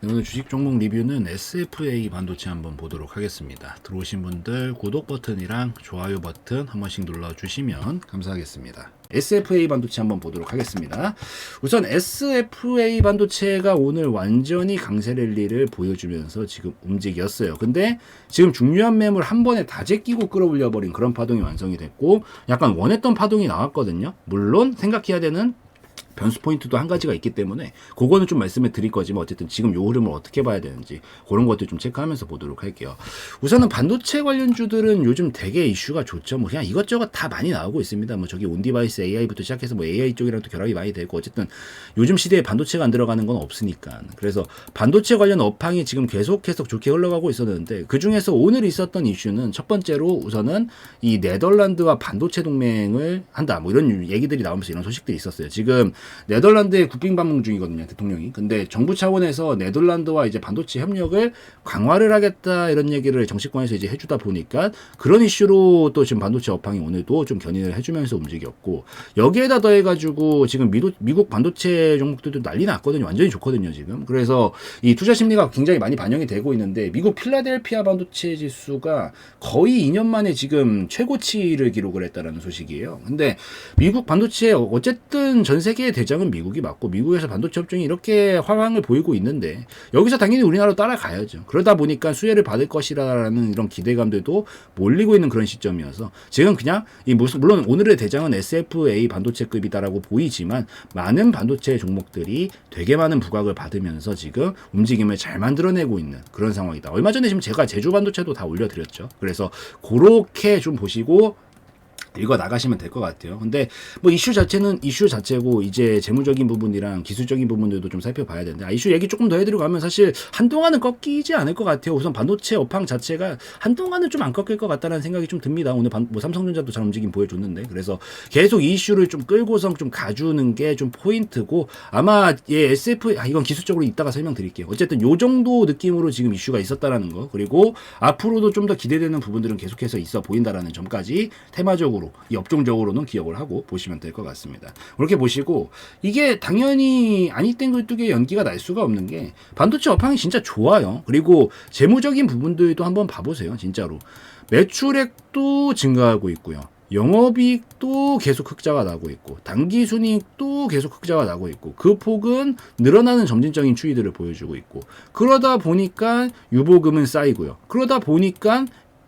네, 오늘 주식 종목 리뷰는 SFA 반도체 한번 보도록 하겠습니다. 들어오신 분들 구독 버튼이랑 좋아요 버튼 한 번씩 눌러주시면 감사하겠습니다. SFA 반도체 한번 보도록 하겠습니다. 우선 SFA 반도체가 오늘 완전히 강세 랠리를 보여주면서 지금 움직였어요. 근데 지금 중요한 매물 한 번에 다 제끼고 끌어올려 버린 그런 파동이 완성이 됐고 약간 원했던 파동이 나왔거든요. 물론 생각해야 되는 변수 포인트도 한 가지가 있기 때문에 그거는 좀 말씀을 드릴 거지만 어쨌든 지금 요 흐름을 어떻게 봐야 되는지 그런 것들 좀 체크하면서 보도록 할게요. 우선은 반도체 관련주들은 요즘 되게 이슈가 좋죠. 뭐 그냥 이것저것 다 많이 나오고 있습니다. 뭐 저기 온디바이스 AI부터 시작해서 뭐 AI 쪽이랑 또 결합이 많이 되고 어쨌든 요즘 시대에 반도체가 안 들어가는 건 없으니까. 그래서 반도체 관련 업황이 지금 계속해서 좋게 흘러가고 있었는데 그 중에서 오늘 있었던 이슈는 첫 번째로 우선은 이 네덜란드와 반도체 동맹을 한다. 뭐 이런 얘기들이 나오면서 이런 소식들이 있었어요. 지금 네덜란드에 국빈 방문 중이거든요, 대통령이. 근데 정부 차원에서 네덜란드와 이제 반도체 협력을 강화를 하겠다 이런 얘기를 정치권에서 이제 해주다 보니까 그런 이슈로 또 지금 반도체 업황이 오늘도 좀 견인을 해주면서 움직였고 여기에다 더해가지고 지금 미도, 미국 반도체 종목들도 난리 났거든요. 완전히 좋거든요, 지금. 그래서 이 투자 심리가 굉장히 많이 반영이 되고 있는데 미국 필라델피아 반도체 지수가 거의 2년 만에 지금 최고치를 기록을 했다라는 소식이에요. 근데 미국 반도체 어쨌든 전 세계의 대장은 미국이 맞고 미국에서 반도체 업종이 이렇게 화강을 보이고 있는데 여기서 당연히 우리나라로 따라가야죠. 그러다 보니까 수혜를 받을 것이라는 이런 기대감들도 몰리고 있는 그런 시점이어서 지금 그냥 이 무슨 물론 오늘의 대장은 SFA 반도체급이다라고 보이지만 많은 반도체 종목들이 되게 많은 부각을 받으면서 지금 움직임을 잘 만들어내고 있는 그런 상황이다. 얼마 전에 지금 제가 제주 반도체도 다 올려드렸죠. 그래서 그렇게 좀 보시고 읽어 나가시면 될 것 같아요. 근데 뭐 이슈 자체는 이슈 자체고 이제 재무적인 부분이랑 기술적인 부분들도 좀 살펴봐야 되는데 아, 이슈 얘기 조금 더 해드리고 하면 사실 한동안은 꺾이지 않을 것 같아요. 우선 반도체 업황 자체가 한동안은 좀 안 꺾일 것 같다는 생각이 좀 듭니다. 오늘 반, 뭐 삼성전자도 잘 움직임 보여줬는데 그래서 계속 이 이슈를 좀 끌고서 좀 가주는 게 좀 포인트고 아마 예 SF 아, 이건 기술적으로 이따가 설명드릴게요. 어쨌든 요 정도 느낌으로 지금 이슈가 있었다라는 거 그리고 앞으로도 좀 더 기대되는 부분들은 계속해서 있어 보인다라는 점까지 테마적으로 이 업종적으로는 기억을 하고 보시면 될 것 같습니다. 그렇게 보시고 이게 당연히 아니 땡글뚝에 연기가 날 수가 없는 게 반도체 업황이 진짜 좋아요. 그리고 재무적인 부분들도 한번 봐보세요. 진짜로 매출액도 증가하고 있고요. 영업이익도 계속 흑자가 나고 있고 당기순이익도 계속 흑자가 나고 있고 그 폭은 늘어나는 점진적인 추이들을 보여주고 있고 그러다 보니까 유보금은 쌓이고요. 그러다 보니까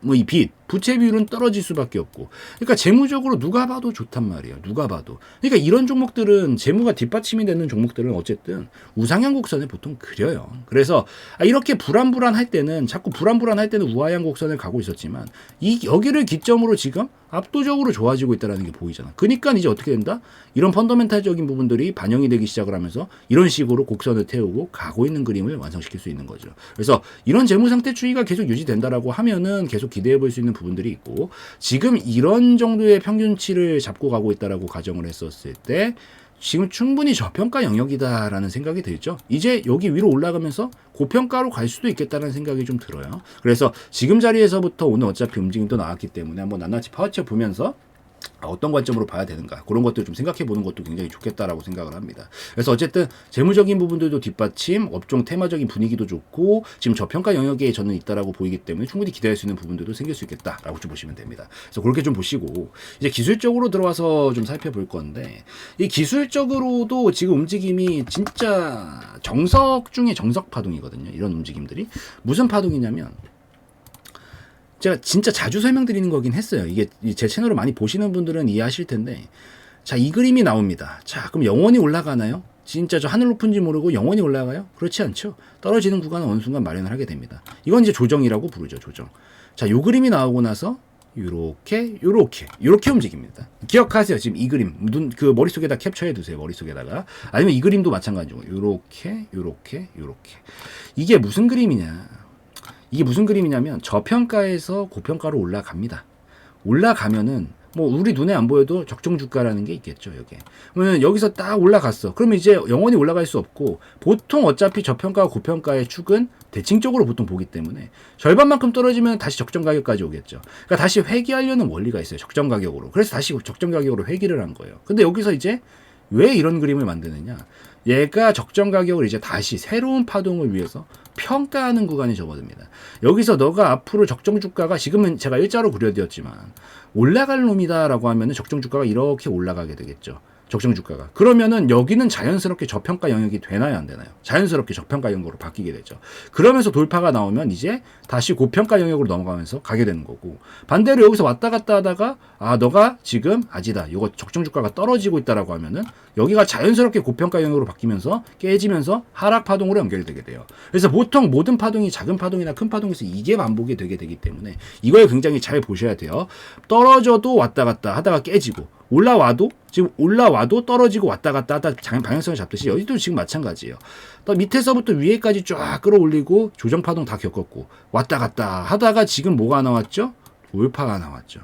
뭐 이 빚, 부채 비율은 떨어질 수밖에 없고. 그러니까 재무적으로 누가 봐도 좋단 말이에요. 누가 봐도. 그러니까 이런 종목들은 재무가 뒷받침이 되는 종목들은 어쨌든 우상향 곡선을 보통 그려요. 그래서 아, 이렇게 불안불안할 때는 자꾸 불안불안할 때는 우하향 곡선을 가고 있었지만 이 여기를 기점으로 지금 압도적으로 좋아지고 있다는 게 보이잖아. 그러니까 이제 어떻게 된다? 이런 펀더멘탈적인 부분들이 반영이 되기 시작을 하면서 이런 식으로 곡선을 태우고 가고 있는 그림을 완성시킬 수 있는 거죠. 그래서 이런 재무 상태 추이가 계속 유지된다라고 하면은 계속 기대해 볼 수 있는 부분들이 있고 지금 이런 정도의 평균치를 잡고 가고 있다라고 가정을 했었을 때 지금 충분히 저평가 영역이다라는 생각이 들죠. 이제 여기 위로 올라가면서 고평가로 갈 수도 있겠다는 생각이 좀 들어요. 그래서 지금 자리에서부터 오늘 어차피 움직임도 나왔기 때문에 한번 낱낱이 파워쳐 보면서 아, 어떤 관점으로 봐야 되는가 그런 것들 좀 생각해 보는 것도 굉장히 좋겠다라고 생각을 합니다. 그래서 어쨌든 재무적인 부분들도 뒷받침, 업종 테마적인 분위기도 좋고 지금 저평가 영역에 저는 있다라고 보이기 때문에 충분히 기대할 수 있는 부분들도 생길 수 있겠다라고 좀 보시면 됩니다. 그래서 그렇게 좀 보시고 이제 기술적으로 들어와서 좀 살펴볼 건데 이 기술적으로도 지금 움직임이 진짜 정석 중에 정석 파동이거든요. 이런 움직임들이 무슨 파동이냐면 제가 진짜 자주 설명드리는 거긴 했어요. 이게 제 채널을 많이 보시는 분들은 이해하실 텐데, 자, 이 그림이 나옵니다. 자, 그럼 영원히 올라가나요? 진짜 저 하늘 높은지 모르고 영원히 올라가요? 그렇지 않죠. 떨어지는 구간은 어느 순간 마련을 하게 됩니다. 이건 이제 조정이라고 부르죠, 조정. 자, 요 그림이 나오고 나서 요렇게 요렇게 요렇게 움직입니다. 기억하세요. 지금 이 그림 눈 그 머릿속에다 캡처해 두세요. 머릿속에다가 아니면 이 그림도 마찬가지고 요렇게 요렇게 요렇게 이게 무슨 그림이냐? 이게 무슨 그림이냐면 저평가에서 고평가로 올라갑니다. 올라가면은 뭐 우리 눈에 안 보여도 적정 주가라는 게 있겠죠 여기. 그러면 여기서 딱 올라갔어. 그러면 이제 영원히 올라갈 수 없고 보통 어차피 저평가와 고평가의 축은 대칭적으로 보통 보기 때문에 절반만큼 떨어지면 다시 적정 가격까지 오겠죠. 그러니까 다시 회귀하려는 원리가 있어요. 적정 가격으로. 그래서 다시 적정 가격으로 회귀를 한 거예요. 근데 여기서 이제 왜 이런 그림을 만드느냐? 얘가 적정 가격을 이제 다시 새로운 파동을 위해서 평가하는 구간이 접어듭니다. 여기서 너가 앞으로 적정 주가가 지금은 제가 일자로 그려드렸지만 올라갈 놈이다라고 하면은 적정 주가가 이렇게 올라가게 되겠죠. 적정 주가가. 그러면은 여기는 자연스럽게 저평가 영역이 되나요, 안 되나요? 자연스럽게 저평가 영역으로 바뀌게 되죠. 그러면서 돌파가 나오면 이제 다시 고평가 영역으로 넘어가면서 가게 되는 거고 반대로 여기서 왔다 갔다 하다가 아, 너가 지금 아니다. 이거 적정 주가가 떨어지고 있다라고 하면은 여기가 자연스럽게 고평가 영역으로 바뀌면서 깨지면서 하락 파동으로 연결되게 돼요. 그래서 보통 모든 파동이 작은 파동이나 큰 파동에서 이게 반복이 되게 되기 때문에 이걸 굉장히 잘 보셔야 돼요. 떨어져도 왔다 갔다 하다가 깨지고 올라와도 지금 올라와도 떨어지고 왔다 갔다 하다 장- 방향성을 잡듯이 여기도 지금 마찬가지예요. 또 밑에서부터 위에까지 쫙 끌어올리고 조정 파동 다 겪었고 왔다 갔다 하다가 지금 뭐가 나왔죠? 돌파가 나왔죠.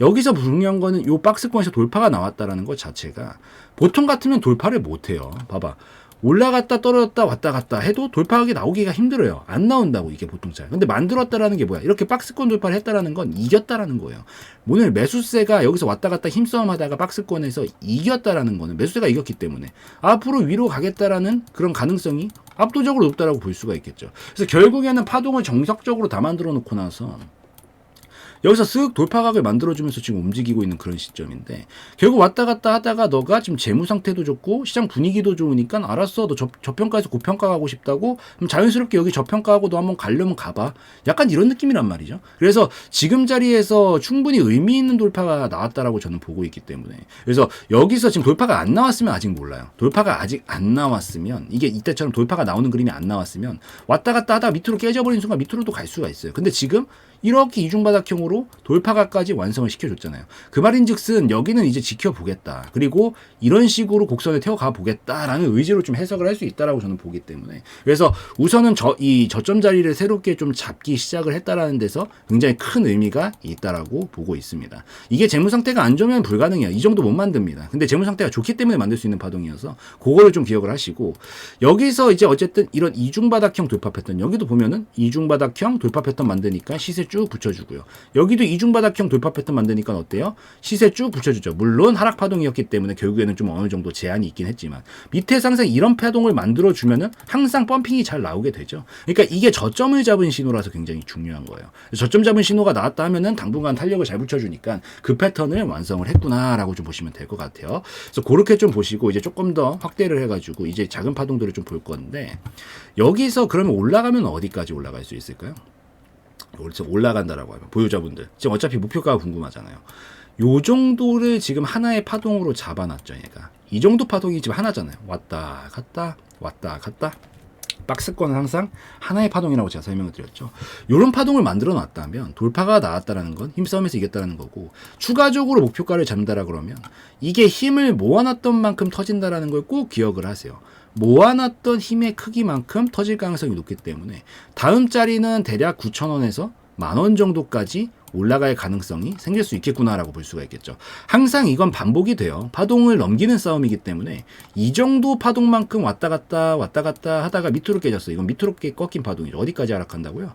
여기서 중요한 거는 요 박스권에서 돌파가 나왔다라는 것 자체가 보통 같으면 돌파를 못 해요. 봐봐. 올라갔다 떨어졌다 왔다 갔다 해도 돌파하기 나오기가 힘들어요. 안 나온다고 이게 보통 잘. 근데 만들었다라는 게 뭐야? 이렇게 박스권 돌파를 했다라는 건 이겼다라는 거예요. 오늘 매수세가 여기서 왔다 갔다 힘싸움 하다가 박스권에서 이겼다라는 거는 매수세가 이겼기 때문에 앞으로 위로 가겠다라는 그런 가능성이 압도적으로 높다라고 볼 수가 있겠죠. 그래서 결국에는 파동을 정석적으로 다 만들어 놓고 나서 여기서 쓱 돌파각을 만들어주면서 지금 움직이고 있는 그런 시점인데 결국 왔다 갔다 하다가 너가 지금 재무 상태도 좋고 시장 분위기도 좋으니까 알았어. 너 저, 저평가에서 고평가 가고 싶다고? 그럼 자연스럽게 여기 저평가하고 너 한번 가려면 가봐. 약간 이런 느낌이란 말이죠. 그래서 지금 자리에서 충분히 의미 있는 돌파가 나왔다라고 저는 보고 있기 때문에. 그래서 여기서 지금 돌파가 안 나왔으면 아직 몰라요. 돌파가 아직 안 나왔으면 이게 이때처럼 돌파가 나오는 그림이 안 나왔으면 왔다 갔다 하다 밑으로 깨져버리는 순간 밑으로도 갈 수가 있어요. 근데 지금 이렇게 이중바닥형 으로 돌파각까지 완성을 시켜줬잖아요. 그 말인즉슨 여기는 이제 지켜보겠다. 그리고 이런 식으로 곡선을 태워가 보겠다라는 의지로 좀 해석을 할 수 있다라고 저는 보기 때문에 그래서 우선은 저 이 저점 자리를 새롭게 좀 잡기 시작을 했다라는 데서 굉장히 큰 의미가 있다라고 보고 있습니다. 이게 재무 상태가 안 좋으면 불가능해요. 이 정도 못 만듭니다. 근데 재무 상태가 좋기 때문에 만들 수 있는 파동이어서 그거를 좀 기억을 하시고 여기서 이제 어쨌든 이런 이중 바닥형 돌파 패턴 여기도 보면은 이중 바닥형 돌파 패턴 만드니까 시세 쭉 붙여주고요. 여기도 이중바닥형 돌파 패턴 만드니까 어때요? 시세 쭉 붙여주죠. 물론 하락 파동이었기 때문에 결국에는 좀 어느 정도 제한이 있긴 했지만 밑에서 항상 이런 파동을 만들어 주면은 항상 펌핑이 잘 나오게 되죠. 그러니까 이게 저점을 잡은 신호라서 굉장히 중요한 거예요. 저점 잡은 신호가 나왔다 하면은 당분간 탄력을 잘 붙여주니까 그 패턴을 완성을 했구나라고 좀 보시면 될 것 같아요. 그래서 그렇게 좀 보시고 이제 조금 더 확대를 해가지고 이제 작은 파동들을 좀 볼 건데 여기서 그러면 올라가면 어디까지 올라갈 수 있을까요? 올라간다라고 하면 보유자분들 지금 어차피 목표가가 궁금하잖아요. 요 정도를 지금 하나의 파동으로 잡아놨죠, 얘가. 이 정도 파동이 지금 하나잖아요. 왔다 갔다 왔다 갔다. 박스권은 항상 하나의 파동이라고 제가 설명을 드렸죠. 이런 파동을 만들어 놨다면 돌파가 나왔다라는 건 힘싸움에서 이겼다라는 거고 추가적으로 목표가를 잡는다라 그러면 이게 힘을 모아놨던 만큼 터진다라는 걸 꼭 기억을 하세요. 모아놨던 힘의 크기만큼 터질 가능성이 높기 때문에 다음 자리는 대략 9,000원에서 만원 정도까지 올라갈 가능성이 생길 수 있겠구나라고 볼 수가 있겠죠. 항상 이건 반복이 돼요. 파동을 넘기는 싸움이기 때문에 이 정도 파동만큼 왔다 갔다 왔다 갔다 하다가 밑으로 깨졌어요. 이건 밑으로 깨 꺾인 파동이죠. 어디까지 하락한다고요?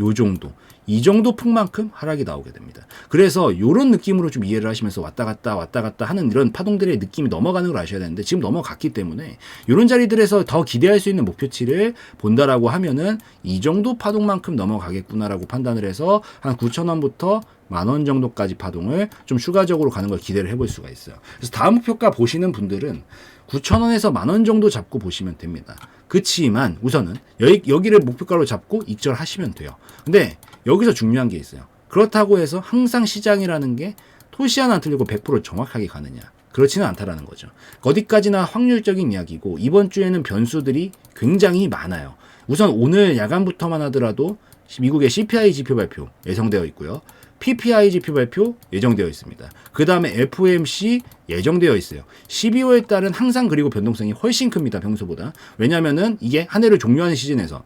요 정도. 이 정도 폭만큼 하락이 나오게 됩니다. 그래서 요런 느낌으로 좀 이해를 하시면서 왔다 갔다 왔다 갔다 하는 이런 파동들의 느낌이 넘어가는 걸 아셔야 되는데 지금 넘어갔기 때문에 요런 자리들에서 더 기대할 수 있는 목표치를 본다라고 하면은 이 정도 파동만큼 넘어가겠구나라고 판단을 해서 한 9,000원부터 만원 정도까지 파동을 좀 추가적으로 가는 걸 기대를 해볼 수가 있어요. 그래서 다음 목표가 보시는 분들은 9,000원에서 만원 정도 잡고 보시면 됩니다. 그치만 우선은 여기, 여기 를 목표가로 잡고 익절하시면 돼요. 근데 여기서 중요한 게 있어요. 그렇다고 해서 항상 시장이라는 게 토시 하나 틀리고 100% 정확하게 가느냐. 그렇지는 않다라는 거죠. 어디까지나 확률적인 이야기고 이번 주에는 변수들이 굉장히 많아요. 우선 오늘 야간부터만 하더라도 미국의 CPI 지표 발표 예정되어 있고요. PPI 지표 발표 예정되어 있습니다. 그 다음에 FOMC 예정되어 있어요. 12월 달은 항상 그리고 변동성이 훨씬 큽니다. 평소보다. 왜냐면은 이게 한 해를 종료하는 시즌에서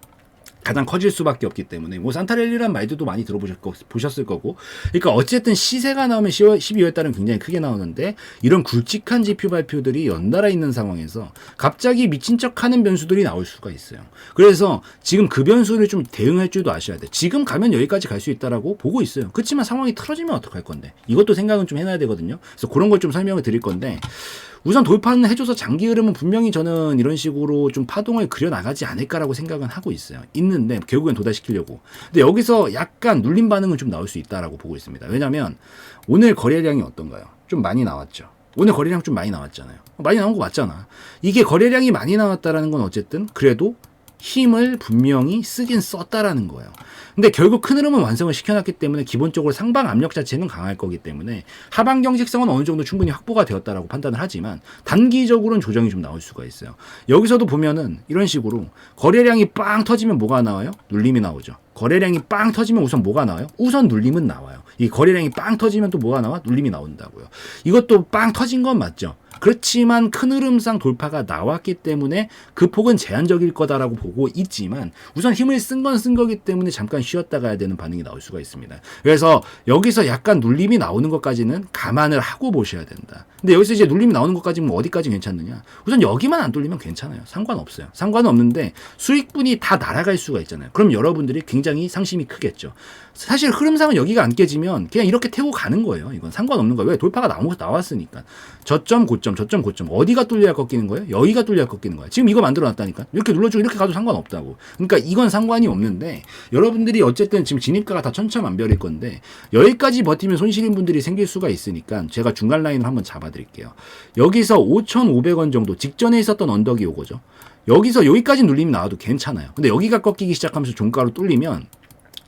가장 커질 수밖에 없기 때문에 뭐 산타렐리란 말들도 많이 들어보셨을 거고. 그러니까 어쨌든 시세가 나오면 10월, 12월 달은 굉장히 크게 나오는데 이런 굵직한 지표 발표들이 연달아 있는 상황에서 갑자기 미친 척하는 변수들이 나올 수가 있어요. 그래서 지금 그 변수를 좀 대응할 줄도 아셔야 돼 지금 가면 여기까지 갈 수 있다라고 보고 있어요. 그렇지만 상황이 틀어지면 어떡할 건데? 이것도 생각은 좀 해놔야 되거든요. 그래서 그런 걸 좀 설명을 드릴 건데 우선 돌파는 해줘서 장기 흐름은 분명히 저는 이런 식으로 좀 파동을 그려 나가지 않을까라고 생각은 하고 있어요. 있는데 결국엔 도달시키려고. 근데 여기서 약간 눌림 반응은 좀 나올 수 있다라고 보고 있습니다. 왜냐하면 오늘 거래량이 어떤가요? 좀 많이 나왔죠. 오늘 거래량 좀 많이 나왔잖아요. 많이 나온 거 맞잖아. 이게 거래량이 많이 나왔다라는 건 어쨌든 그래도 힘을 분명히 쓰긴 썼다라는 거예요. 근데 결국 큰 흐름은 완성을 시켜놨기 때문에 기본적으로 상방 압력 자체는 강할 거기 때문에 하방 경직성은 어느 정도 충분히 확보가 되었다라고 판단을 하지만 단기적으로는 조정이 좀 나올 수가 있어요. 여기서도 보면은 이런 식으로 거래량이 빵 터지면 뭐가 나와요? 눌림이 나오죠. 거래량이 빵 터지면 우선 뭐가 나와요? 우선 눌림은 나와요. 이 거래량이 빵 터지면 또 뭐가 나와? 눌림이 나온다고요. 이것도 빵 터진 건 맞죠. 그렇지만 큰 흐름상 돌파가 나왔기 때문에 그 폭은 제한적일 거다라고 보고 있지만 우선 힘을 쓴건쓴 거기 때문에 잠깐 쉬었다 가야 되는 반응이 나올 수가 있습니다. 그래서 여기서 약간 눌림이 나오는 것까지는 감안을 하고 보셔야 된다. 근데 여기서 이제 눌림이 나오는 것까지는 뭐 어디까지 괜찮느냐? 우선 여기만 안 뚫리면 괜찮아요. 상관없어요. 상관은 없는데 수익분이 다 날아갈 수가 있잖아요. 그럼 여러분들이 굉장히 상심이 크겠죠. 사실 흐름상은 여기가 안 깨지면 그냥 이렇게 태우고 가는 거예요. 이건 상관없는 거예요. 왜? 돌파가 나왔으니까. 저점, 고점, 저점, 고점. 어디가 뚫려야 꺾이는 거예요? 여기가 뚫려야 꺾이는 거예요. 지금 이거 만들어 놨다니까. 이렇게 눌러주고 이렇게 가도 상관없다고. 그러니까 이건 상관이 없는데 여러분들이 어쨌든 지금 진입가가 다 천차만별일 건데 여기까지 버티면 손실인 분들이 생길 수가 있으니까 제가 중간 라인을 한번 잡아 드릴게요. 여기서 5,500원 정도 직전에 있었던 언덕이 요거죠. 여기서 여기까지 눌림이 나와도 괜찮아요. 근데 여기가 꺾이기 시작하면서 종가로 뚫리면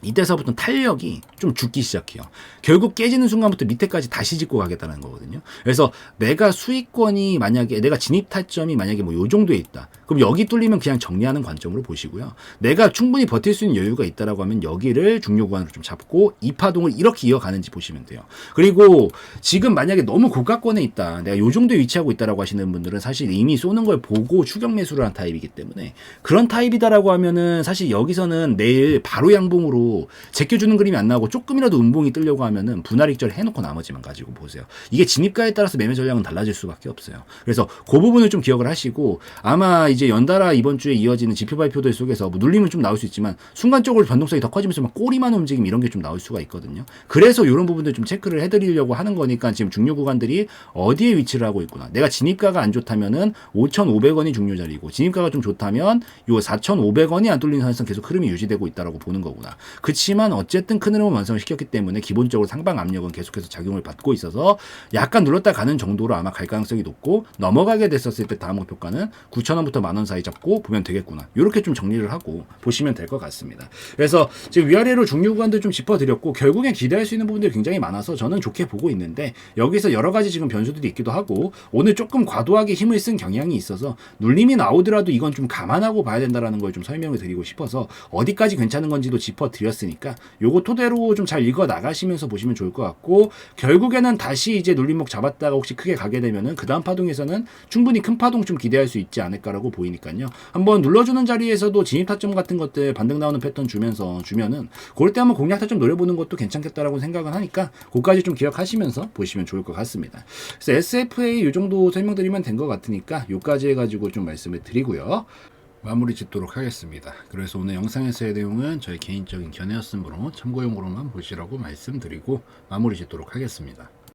이때서부터 탄력이 좀 죽기 시작해요. 결국 깨지는 순간부터 밑에까지 다시 짚고 가겠다는 거거든요. 그래서 내가 수익권이 만약에 내가 진입 타점이 만약에 뭐 요 정도에 있다. 그럼 여기 뚫리면 그냥 정리하는 관점으로 보시고요. 내가 충분히 버틸 수 있는 여유가 있다라고 하면 여기를 중요 구간으로 좀 잡고 이 파동을 이렇게 이어가는지 보시면 돼요. 그리고 지금 만약에 너무 고가권에 있다. 내가 요 정도에 위치하고 있다라고 하시는 분들은 사실 이미 쏘는 걸 보고 추격 매수를 한 타입이기 때문에 그런 타입이다라고 하면은 사실 여기서는 내일 바로 양봉으로 제껴주는 그림이 안 나오고 조금이라도 음봉이 뜨려고 하면은 분할 익절 해놓고 나머지만 가지고 보세요. 이게 진입가에 따라서 매매 전략은 달라질 수밖에 없어요. 그래서 그 부분을 좀 기억을 하시고 아마 이제 연달아 이번 주에 이어지는 지표 발표들 속에서 뭐 눌림은 좀 나올 수 있지만 순간적으로 변동성이 더 커지면서 막 꼬리만 움직임 이런 게 좀 나올 수가 있거든요. 그래서 이런 부분들 좀 체크를 해드리려고 하는 거니까 지금 중요 구간들이 어디에 위치를 하고 있구나. 내가 진입가가 안 좋다면은 5,500원이 중요 자리고 진입가가 좀 좋다면 요 4,500원이 안 뚫리는 선에서 계속 흐름이 유지되고 있다라고 보는 거구나. 그렇지만 어쨌든 큰 흐름을 완성을 시켰기 때문에 기본적으로 상방 압력은 계속해서 작용을 받고 있어서 약간 눌렀다 가는 정도로 아마 갈 가능성이 높고 넘어가게 됐었을 때 다음 목표가는 9,000원부터 만 원 사이 잡고 보면 되겠구나. 이렇게 좀 정리를 하고 보시면 될 것 같습니다. 그래서 지금 위아래로 중요 구간들 좀 짚어드렸고 결국엔 기대할 수 있는 부분들이 굉장히 많아서 저는 좋게 보고 있는데 여기서 여러 가지 지금 변수들이 있기도 하고 오늘 조금 과도하게 힘을 쓴 경향이 있어서 눌림이 나오더라도 이건 좀 감안하고 봐야 된다라는 걸 좀 설명을 드리고 싶어서 어디까지 괜찮은 건지도 짚어 드렸으니까 요거 토대로 좀 잘 읽어 나가시면서 보시면 좋을 것 같고 결국에는 다시 이제 눌림목 잡았다가 혹시 크게 가게 되면은 그 다음 파동에서는 충분히 큰 파동 좀 기대할 수 있지 않을까라고 보이니까요. 한번 눌러주는 자리에서도 진입 타점 같은 것들 반등 나오는 패턴 주면서 주면은 그럴 때 한번 공략 타점 노려보는 것도 괜찮겠다라고 생각은 하니까 그까지 좀 기억하시면서 보시면 좋을 것 같습니다. 그래서 SFA 요 정도 설명드리면 된 것 같으니까 요까지 해가지고 좀 말씀을 드리고요. 마무리 짓도록 하겠습니다. 그래서 오늘 영상에서의 내용은 저의 개인적인 견해였으므로 참고용으로만 보시라고 말씀드리고 마무리 짓도록 하겠습니다.